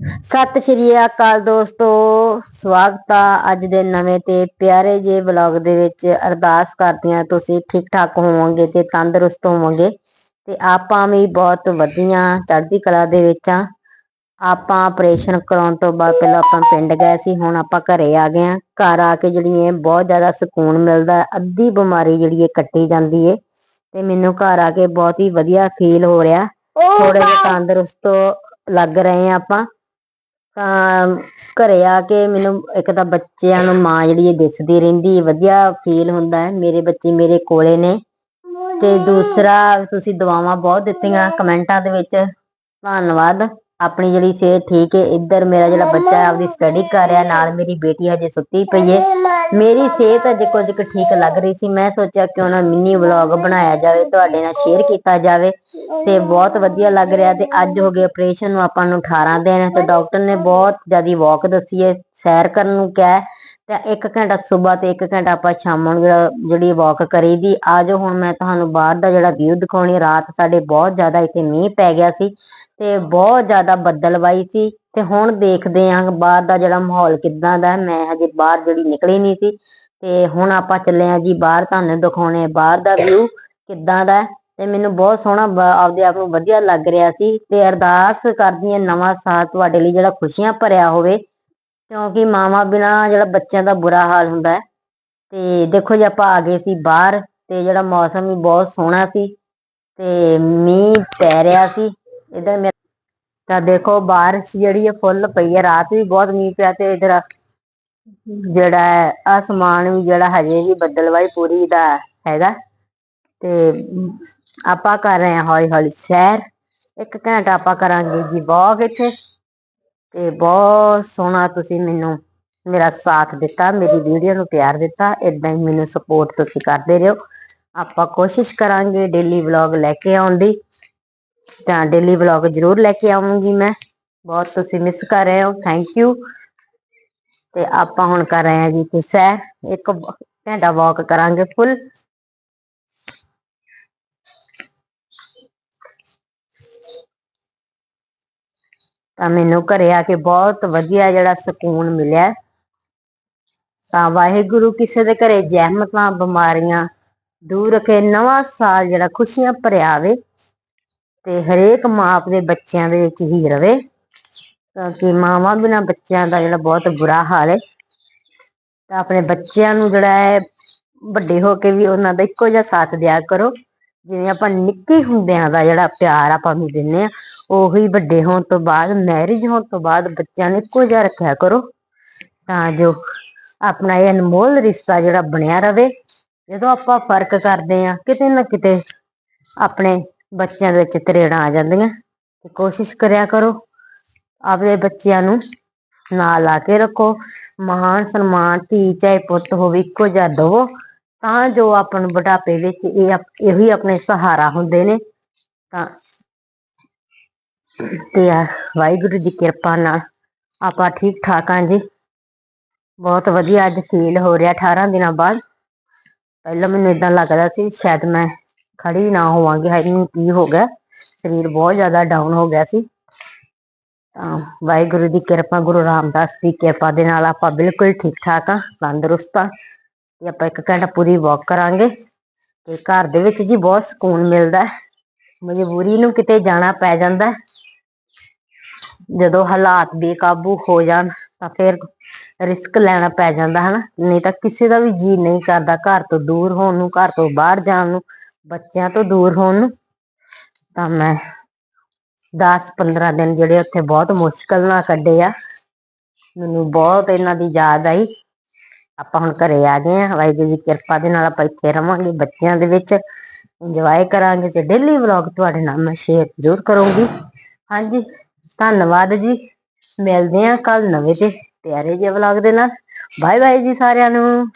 ਸਤਿ ਸ਼੍ਰੀ ਅਕਾਲ ਦੋਸਤੋ ਸਵਾਗਤ ਆ ਅੱਜ ਦੇ ਨਵੇਂ ਤੇ ਪਿਆਰੇ ਜੇ ਵਲੌਗ ਦੇ ਵਿੱਚ। ਅਰਦਾਸ ਕਰਦੀ ਹਾਂ ਤੁਸੀਂ ਠੀਕ ਠਾਕ ਹੋਵੋਗੇ ਤੇ ਤੰਦਰੁਸਤ ਹੋਵੋਗੇ। ਤੇ ਆਪਾਂ ਵੀ ਬਹੁਤ ਵਧੀਆ ਚੜ੍ਹਦੀ ਕਲਾ ਦੇ ਵਿੱਚ ਆ। ਆਪਾਂ ਆਪਰੇਸ਼ਨ ਕਰਾਉਣ ਤੋਂ ਬਾਅਦ ਪਹਿਲਾਂ ਆਪਾਂ ਪਿੰਡ ਗਏ ਸੀ ਹੁਣ ਆਪਾਂ ਘਰੇ ਆ ਗਏ ਆ ਘਰ ਆ ਕੇ ਜਿਹੜੀ ਇਹ ਬਹੁਤ ਜ਼ਿਆਦਾ ਸਕੂਨ ਮਿਲਦਾ। ਅੱਧੀ ਬਿਮਾਰੀ ਜਿਹੜੀ ਇਹ ਕੱਟੀ ਜਾਂਦੀ ਏ। ਤੇ ਮੈਨੂੰ ਘਰ ਆ ਕੇ ਬਹੁਤ ਹੀ ਵਧੀਆ ਫੀਲ ਹੋ ਰਿਹਾ। ਥੋੜੇ ਜਿਹਾ ਤੰਦਰੁਸਤ ਲੱਗ ਰਹੇ ਆ ਆਪਾਂ। ਤਾਂ ਘਰੇ ਆ ਕੇ ਮੈਨੂੰ ਇੱਕ ਤਾਂ ਬੱਚਿਆਂ ਨੂੰ ਮਾਂ ਜਿਹੜੀ ਇਹ ਦਿਸਦੀ ਰਹਿੰਦੀ ਹੈ ਵਧੀਆ ਫੀਲ ਹੁੰਦਾ ਹੈ। ਮੇਰੇ ਬੱਚੇ ਮੇਰੇ ਕੋਲੇ ਨੇ। ਤੇ ਦੂਸਰਾ, ਤੁਸੀਂ ਦੁਆਵਾਂ ਬਹੁਤ ਦਿੱਤੀਆਂ ਕਮੈਂਟਾਂ ਦੇ ਵਿੱਚ। ਧੰਨਵਾਦ। ਆਪਣੀ ਜਿਹੜੀ ਸਿਹਤ ਠੀਕ ਹੈ ਇੱਧਰ ਮੇਰਾ ਜਿਹੜਾ ਬੱਚਾ ਹੈ ਆਪਦੀ ਸਟੱਡੀ ਕਰ ਰਿਹਾ ਨਾਲ ਮੇਰੀ ਬੇਟੀ ਹਜੇ ਸੁੱਤੀ ਪਈ ਹੈ। ਮੇਰੀ ਸਿਹਤ ਅਜੇ ਕੁਝ ਕੁ ਠੀਕ ਲੱਗ ਰਹੀ ਸੀ। ਮੈਂ ਸੋਚਿਆ ਕਿਉਂ ਨਾ ਮਿੰਨੀ ਵਲੌਗ ਬਣਾਇਆ ਜਾਵੇ ਤੁਹਾਡੇ ਨਾਲ ਸ਼ੇਅਰ ਕੀਤਾ ਜਾਵੇ ਤੇ ਬਹੁਤ ਵਧੀਆ ਲੱਗ ਰਿਹਾ ਤੇ ਅੱਜ ਹੋ ਗਏ ਆਪਰੇਸ਼ਨ ਨੂੰ ਆਪਾਂ ਨੂੰ 18 ਦਿਨ ਤੇ ਡਾਕਟਰ ਨੇ ਬਹੁਤ ਜ਼ਿਆਦੀ ਵਾਕ ਦੱਸੀ ਹੈ। ਸੈਰ ਕਰਨ ਨੂੰ ਕਿਹਾ ਤੇ ਇੱਕ ਘੰਟਾ ਸਵੇਰ ਤੇ ਇੱਕ ਘੰਟਾ ਆਪਾਂ ਸ਼ਾਮ ਨੂੰ ਜਿਹੜਾ, ਜਿਹੜੀ ਵਾਕ ਕਰੀਦੀ ਆਜੋ ਹੁਣ ਮੈਂ ਤੁਹਾਨੂੰ ਬਾਹਰ ਦਾ ਜਿਹੜਾ ਵਿਊ ਦਿਖਾਉਣੀ, ਰਾਤ ਸਾਡੇ ਬਹੁਤ ਜ਼ਿਆਦਾ ਇੱਥੇ ਮੀਂਹ ਪੈ ਗਿਆ ਸੀ ਤੇ ਬਹੁਤ ਜ਼ਿਆਦਾ ਬੱਦਲਵਾਈ ਸੀ ਤੇ ਹੁਣ ਦੇਖਦੇ ਆਂ ਬਾਹਰ ਦਾ ਜਿਹੜਾ ਮਾਹੌਲ ਕਿੱਦਾਂ ਦਾ ਮੈਂ ਹਜੇ ਬਾਹਰ ਜਿਹੜੀ ਨਿਕਲੀ ਨਹੀਂ ਸੀ ਤੇ ਹੁਣ ਆਪਾਂ ਚੱਲੇ ਆਂ ਜੀ ਬਾਹਰ ਤੁਹਾਨੂੰ ਦਿਖਾਉਣੇ, ਬਾਹਰ ਦਾ ਵਿਊ ਕਿੱਦਾਂ ਦਾ ਤੇ ਮੈਨੂੰ ਬਹੁਤ ਸੋਹਣਾ ਆਪਦੇ ਆਪ ਨੂੰ ਵਧੀਆ ਲੱਗ ਰਿਹਾ ਸੀ ਤੇ ਅਰਦਾਸ ਕਰਦੀ ਹਾਂ ਨਵਾਂ ਸਾਲ ਤੁਹਾਡੇ ਲਈ ਜਿਹੜਾ ਖੁਸ਼ੀਆਂ ਭਰਿਆ ਹੋਵੇ ਕਿਉਂਕਿ ਮਾਵਾਂ ਬਿਨਾ ਜਿਹੜਾ ਬੱਚਿਆਂ ਦਾ ਬੁਰਾ ਹਾਲ ਹੁੰਦਾ ਹੈ। ਤੇ ਦੇਖੋ ਜੀ, ਆਪਾਂ ਆ ਗਏ ਸੀ ਬਾਹਰ ਤੇ ਜਿਹੜਾ ਮੌਸਮ ਵੀ ਬਹੁਤ ਸੋਹਣਾ ਸੀ ਤੇ ਮੀਂਹ ਪੈ ਰਿਹਾ ਸੀ। ਇਧਰ ਤਾਂ ਦੇਖੋ, ਬਾਰਿਸ਼ ਜਿਹੜੀ ਹੈ ਫੁੱਲ ਪਈ ਹੈ। ਰਾਤ ਵੀ ਬਹੁਤ ਮੀਂਹ ਪਿਆ ਤੇ ਇਧਰ ਜਿਹੜਾ ਹੈ ਆਸਮਾਨ ਵੀ ਜਿਹੜਾ ਹਜੇ ਵੀ ਬੱਦਲਵਾਈ ਪੂਰੀ ਦਾ ਹੈਗਾ। ਤੇ ਆਪਾਂ ਕਰ ਰਹੇ ਹਾਂ ਹੌਲੀ ਹੌਲੀ ਸੈਰ। ਇੱਕ ਘੰਟਾ ਆਪਾਂ ਕਰਾਂਗੇ ਜੀ ਵਾਕ ਇੱਥੇ। ਤੇ ਬਹੁਤ ਸੋਹਣਾ ਤੁਸੀਂ ਮੈਨੂੰ ਮੇਰਾ ਸਾਥ ਦਿੱਤਾ, ਮੇਰੀ ਵੀਡੀਓ ਨੂੰ ਪਿਆਰ ਦਿੱਤਾ ਇਦਾਂ ਹੀ ਮੈਨੂੰ ਸਪੋਰਟ ਤੁਸੀਂ ਕਰਦੇ ਰਹੋ। ਆਪਾਂ ਕੋਸ਼ਿਸ਼ ਕਰਾਂਗੇ ਡੇਲੀ ਵਲੌਗ ਲੈ ਕੇ ਆਉਣ ਦੀ। ਤਾਂ ਡੇਲੀ ਵਲੌਗ ਜ਼ਰੂਰ ਲੈ ਕੇ ਆਵਾਂਗੀ ਮੈਂ। ਬਹੁਤ ਤੁਸੀਂ ਮਿਸ ਕਰ ਰਹੇ ਹੋ ਥੈਂਕ ਯੂ ਤੇ ਆਪਾਂ ਹੁਣ ਕਰ ਰਹੇ ਹਾਂ ਜੀ ਤੇ ਸੈਰ ਇੱਕ ਘੰਟਾ ਵਾਕ ਕਰਾਂਗੇ ਫੁੱਲ ਤਾਂ ਮੈਨੂੰ ਘਰੇ ਆ ਕੇ ਬਹੁਤ ਵਧੀਆ ਜਿਹੜਾ ਸਕੂਨ ਮਿਲਿਆ। ਤਾਂ ਵਾਹਿਗੁਰੂ ਕਿਸੇ ਦੇ ਘਰੇ ਜ਼ਹਿਮਤਾਂ, ਬਿਮਾਰੀਆਂ ਦੂਰ ਰੱਖੇ, ਨਵਾਂ ਸਾਲ ਜਿਹੜਾ ਖੁਸ਼ੀਆਂ ਭਰਿਆ ਆਵੇ ਤੇ ਹਰੇਕ ਮਾਂ ਦੇ ਬੱਚਿਆਂ ਦੇ ਵਿੱਚ ਹੀ ਰਵੇ। ਕਿਉਂਕਿ ਮਾਵਾਂ ਬਿਨਾਂ ਬੱਚਿਆਂ ਦਾ ਜਿਹੜਾ ਬਹੁਤ ਬੁਰਾ ਹਾਲ ਹੈ। ਤਾਂ ਆਪਣੇ ਬੱਚਿਆਂ ਨੂੰ ਜਿਹੜਾ ਹੈ, ਵੱਡੇ ਹੋ ਕੇ ਵੀ ਉਹਨਾਂ ਦਾ ਇੱਕੋ ਜਿਹਾ ਸਾਥ ਦਿਆ ਕਰੋ। ਜਿਵੇਂ ਆਪਾਂ ਨਿੱਕੇ ਹੁੰਦਿਆਂ ਦਾ ਜਿਹੜਾ ਪਿਆਰ ਆਪਾਂ ਨੂੰ ਦਿੰਨੇ ਆ ਉਹੀ ਵੱਡੇ ਹੋਣ ਤੋਂ ਬਾਅਦ ਮੈਰਿਜ ਹੋਣ ਤੋਂ ਬਾਅਦ ਬੱਚਿਆਂ ਨੂੰ ਇੱਕੋ ਜਿਹਾ ਰੱਖਿਆ ਕਰੋ। ਤਾਂ ਜੋ ਆਪਣਾ ਇਹ ਅਨਮੋਲ ਰਿਸ਼ਤਾ ਜਿਹੜਾ ਬਣਿਆ ਰਵੇ, ਜਦੋਂ ਆਪਾਂ ਫ਼ਰਕ ਕਰਦੇ ਆ ਕਿਤੇ ਨਾ ਕਿਤੇ ਆਪਣੇ ਬੱਚਿਆਂ ਦੇ ਵਿੱਚ ਤਰੇੜਾਂ ਆ ਜਾਂਦੀਆਂ। ਤੇ ਕੋਸ਼ਿਸ਼ ਕਰਿਆ ਕਰੋ, ਆਪਦੇ ਬੱਚਿਆਂ ਨੂੰ ਨਾਲ ਲਾ ਕੇ ਰੱਖੋ। ਮਾਣ ਸਨਮਾਨ ਧੀ ਚਾਹੇ ਪੁੱਤ ਹੋਵੇ, ਇੱਕੋ ਜਿਹਾ ਦਵੋ, ਤਾਂ ਜੋ ਆਪਾਂ ਨੂੰ ਬੁਢਾਪੇ ਵਿੱਚ ਇਹ ਆਪ- ਹੀ ਆਪਣੇ ਸਹਾਰਾ ਹੁੰਦੇ ਨੇ। ਤਾਂ ਤੇ ਆ, ਵਾਹਿਗੁਰੂ ਦੀ ਕਿਰਪਾ ਨਾਲ ਆਪਾਂ ਠੀਕ ਠਾਕ ਹਾਂ ਜੀ। ਬਹੁਤ ਵਧੀਆ ਅੱਜ ਫੀਲ ਹੋ ਰਿਹਾ 18 ਦਿਨਾਂ ਬਾਅਦ। ਪਹਿਲਾਂ ਮੈਨੂੰ ਇਦਾਂ ਲੱਗਦਾ ਸੀ, ਸ਼ਾਇਦ ਮੈਂ ਖੜੀ ਨਾ ਹੋਵਾਂਗੀ, ਹਾਏ ਮੈਨੂੰ ਕੀ ਹੋ ਗਿਆ? ਸਰੀਰ ਬਹੁਤ ਜ਼ਿਆਦਾ ਡਾਊਨ ਹੋ ਗਿਆ ਸੀ। ਤਾਂ ਵਾਹਿਗੁਰੂ ਦੀ ਕਿਰਪਾ, ਗੁਰੂ ਰਾਮਦਾਸ ਦੀ ਕਿਰਪਾ ਦੇ ਨਾਲ ਆਪਾਂ ਬਿਲਕੁਲ ਠੀਕ ਠਾਕ ਆ ਤੰਦਰੁਸਤ ਆ ਤੇ ਆਪਾਂ ਇੱਕ ਘੰਟਾ ਪੂਰੀ ਵਾਕ ਕਰਾਂਗੇ। ਤੇ ਘਰ ਦੇ ਵਿੱਚ ਜੀ ਬਹੁਤ ਸਕੂਨ ਮਿਲਦਾ ਮਜਬੂਰੀ ਨੂੰ ਕਿਤੇ ਜਾਣਾ ਪੈ ਜਾਂਦਾ ਜਦੋਂ ਹਾਲਾਤ ਬੇਕਾਬੂ ਹੋ ਜਾਣ ਤਾਂ ਫਿਰ ਰਿਸਕ ਲੈਣਾ ਪੈ ਜਾਂਦਾ ਹੈ ਨਾ ਨਹੀਂ ਤਾਂ ਕਿਸੇ ਦਾ ਵੀ ਜੀ ਨਹੀਂ ਕਰਦਾ ਘਰ ਤੋਂ ਦੂਰ ਹੋਣ ਨੂੰ, ਘਰ ਤੋਂ ਬਾਹਰ ਜਾਣ ਨੂੰ, ਬੱਚਿਆਂ ਤੋਂ ਦੂਰ ਹੋਣ ਨੂੰ। ਤਾਂ ਮੈਂ 10-15 ਦਿਨ ਜਿਹੜੇ ਉੱਥੇ ਬਹੁਤ ਮੁਸ਼ਕਲ ਨਾਲ ਕੱਢੇ ਆ। ਮੈਨੂੰ ਬਹੁਤ ਇਹਨਾਂ ਦੀ ਯਾਦ ਆਈ। ਆਪਾਂ ਹੁਣ ਘਰੇ ਆ ਗਏ ਆ। ਵਾਹਿਗੁਰੂ ਜੀ ਕਿਰਪਾ ਦੇ ਨਾਲ ਆਪਾਂ ਇੱਥੇ ਰਵਾਂਗੇ ਬੱਚਿਆਂ ਦੇ ਵਿੱਚ। ਇੰਜੋਏ ਕਰਾਂਗੇ ਤੇ ਡੇਲੀ ਵਲੌਗ ਤੁਹਾਡੇ ਨਾਲ ਮੈਂ ਸ਼ੇਅਰ ਜ਼ਰੂਰ ਕਰੂੰਗੀ। ਹਾਂਜੀ ਧੰਨਵਾਦ ਜੀ। ਮਿਲਦੇ ਆ ਕੱਲ ਨਵੇਂ ਤੇ ਪਿਆਰੇ ਜਿਹੇ ਵਲੌਗ ਦੇ ਨਾਲ। ਬਾਏ ਬਾਏ ਜੀ ਸਾਰਿਆਂ ਨੂੰ।